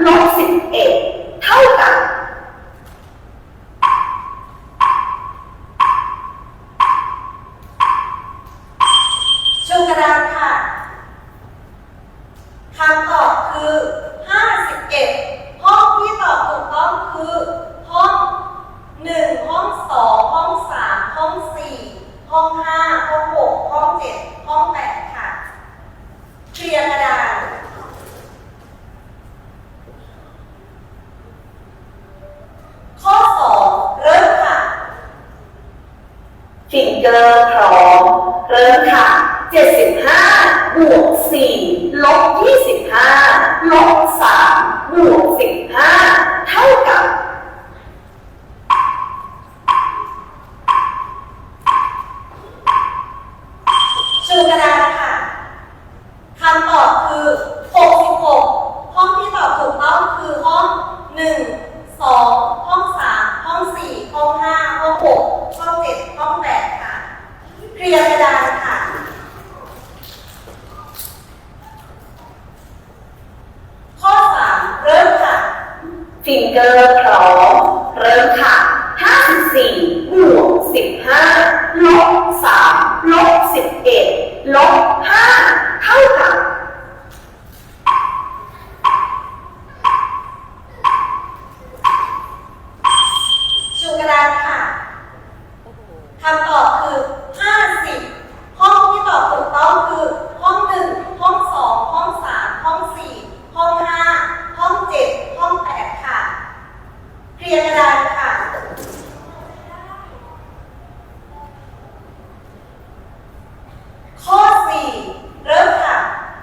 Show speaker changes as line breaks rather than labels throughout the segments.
logs in A. ก
ล
อ
พร้อมเริ่มค่ะ 75 บวก 4 ลบ 25 ลบ 3 บวก 15 ฟิงเกอร์พร้อมเริ่มค่ะ 54บวก15ลบ3ลบ11ลบ5เท่ากับ
ชูกาค่ะคำตอ ยกระดาษค่ะ ข้อ 4 เริ่มค่ะ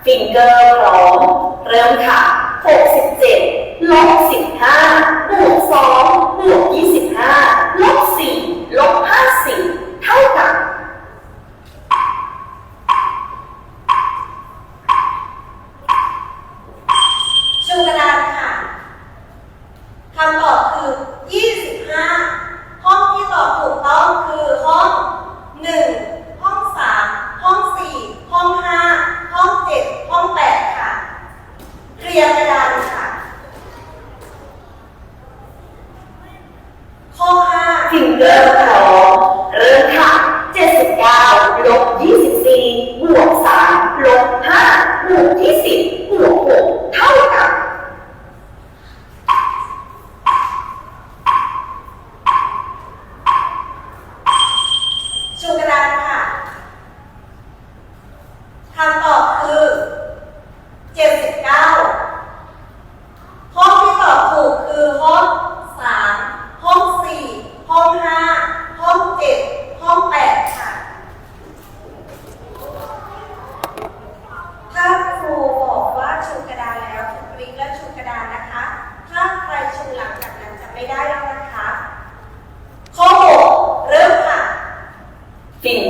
ฟิงเกอร์ร้อง เริ่มค่ะ 67ลบ15บวก2บวก25ลบ4ลบ50เท่ากับ
ชูกระดาษค่ะ คำตอบคือ 25 ห้องที่ตอบถูกต้องคือห้อง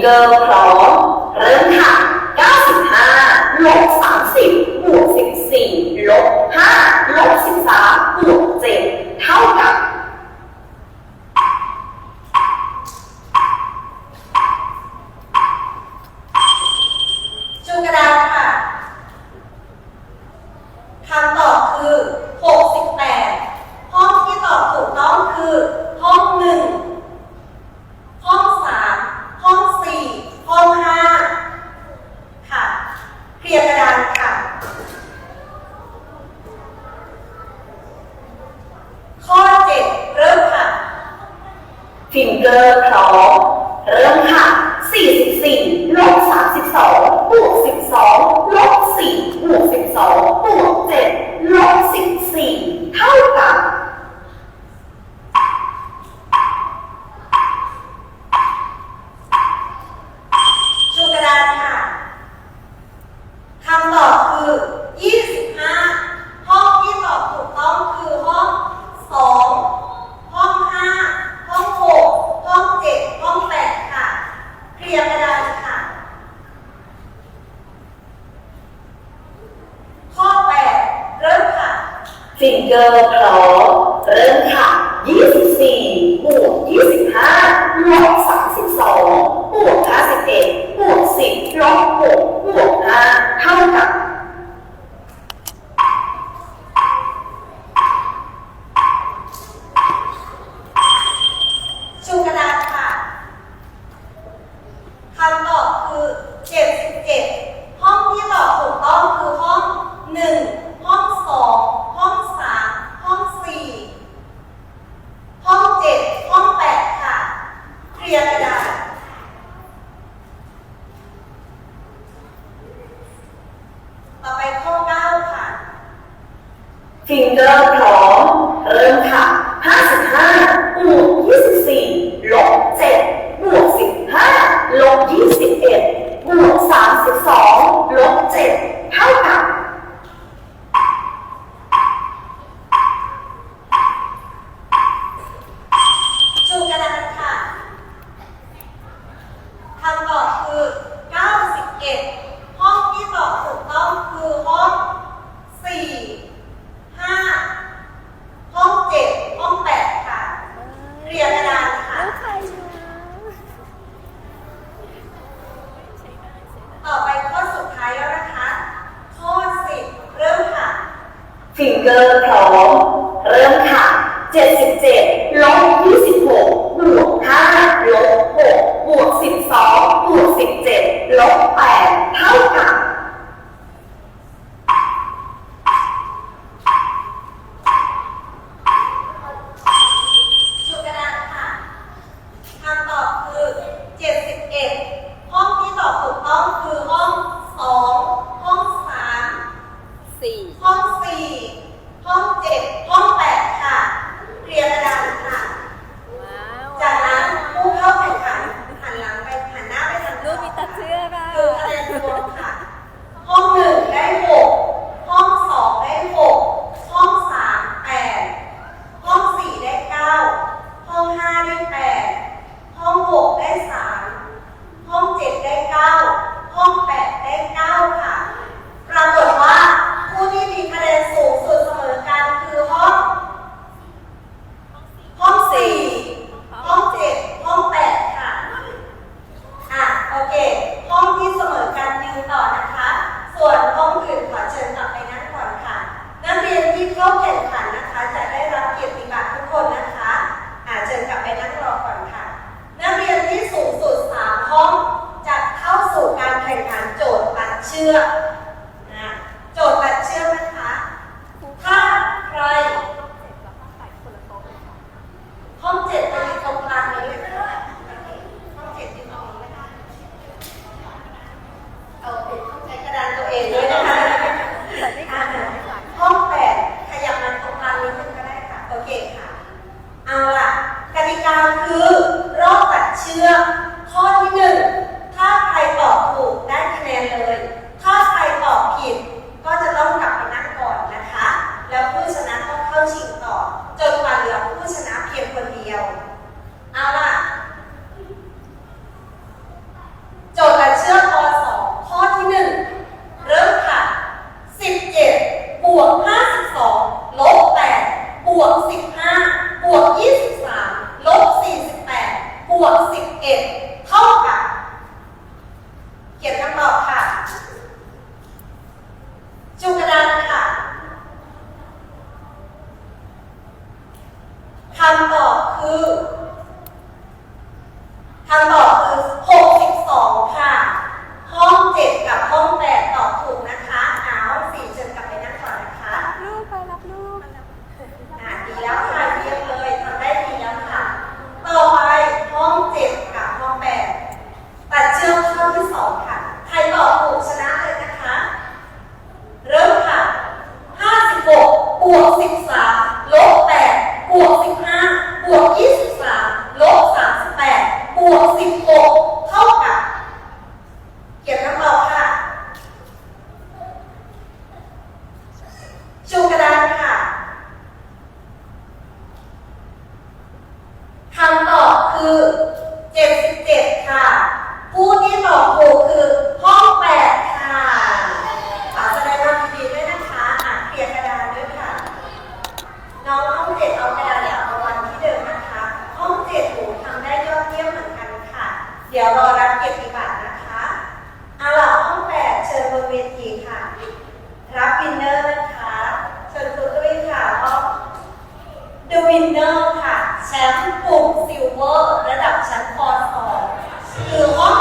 go ค่ะ ข้อ
เจ็
ดเริ่มค่ะ
ฟิงเกอร์พร้อมเริ่มค่ะสี่สิบสี่ลบสา
ม
สิบ
สองบ
วกสิบ
สองล
บ
สี่
บวก
สิ
บสองบวก7 ฟิงเกอ
ร์
คลอเริ่มค่ะ 24 บวก 25 ลบ 32 บวก 51 บวก 10 ลบ 6 บวก 5 เท่ากับ ห้องสี่ห้องเจ็ดห้อง Okay. รอรับเกียรติบัตรนะคะอาล่อห้องแปดเชิญบนเวทีค่ะ รับวินเนอร์นะคะเชิญคุณตุ้ยค่ะห้อง The Winner ค่ะ แชมป์กลุ่มซิลเวอร์ระดับชั้นป .2 คือห้อง